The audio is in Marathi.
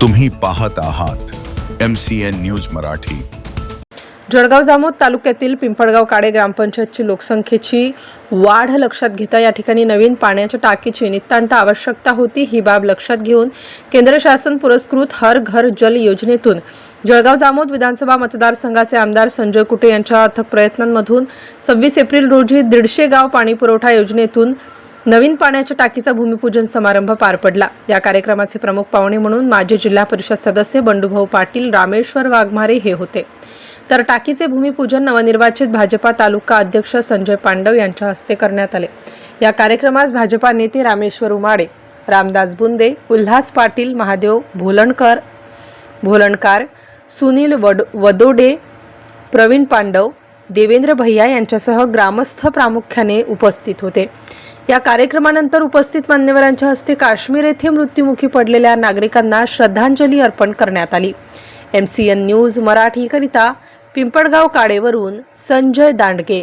तुम्ही पाहत आहात M C N news Marathi. Jalgaon Jamod तालुक्यातील पिंपळगाव काडे ग्रामपंचायतची लोकसंख्येची वाढ लक्षात घेता या ठिकाणी नवीन पाण्याच्या टाकीची नितांत आवश्यकता होती ही बाब लक्षात घेऊन केंद्र शासन पुरस्कृत हर घर जल योजनेतून जळगाव जामोद विधानसभा मतदारसंघाचे आमदार संजय कुटे यांच्या अथक प्रयत्नांमधून सव्वीस एप्रिल रोजी दीडशे गाव पाणी पुरवठा योजनेतून नवीन पाण्याच्या टाकीचा भूमिपूजन समारंभ पार पडला. या कार्यक्रमाचे प्रमुख पाहुणे म्हणून माजी जिल्हा परिषद सदस्य बंडूभाऊ पाटील रामेश्वर वाघमारे हे होते. तर टाकीचे भूमिपूजन नवनिर्वाचित भाजपा तालुका अध्यक्ष संजय पांडव यांच्या हस्ते करण्यात आले. या कार्यक्रमास भाजपा नेते रामेश्वर उमाडे रामदास बुंदे उल्हास पाटील महादेव भोलणकर भोलणकार सुनील वड वदोडे प्रवीण पांडव देवेंद्र भैया यांच्यासह ग्रामस्थ प्रामुख्याने उपस्थित होते. या कार्यक्रमानंतर उपस्थित मान्यवरांच्या हस्ते काश्मीर येथे मृत्युमुखी पडलेल्या नागरिकांना श्रद्धांजली अर्पण करण्यात आली. एम सी एन न्यूज मराठीकरिता पिंपळगाव काडेवरून संजय दांडगे.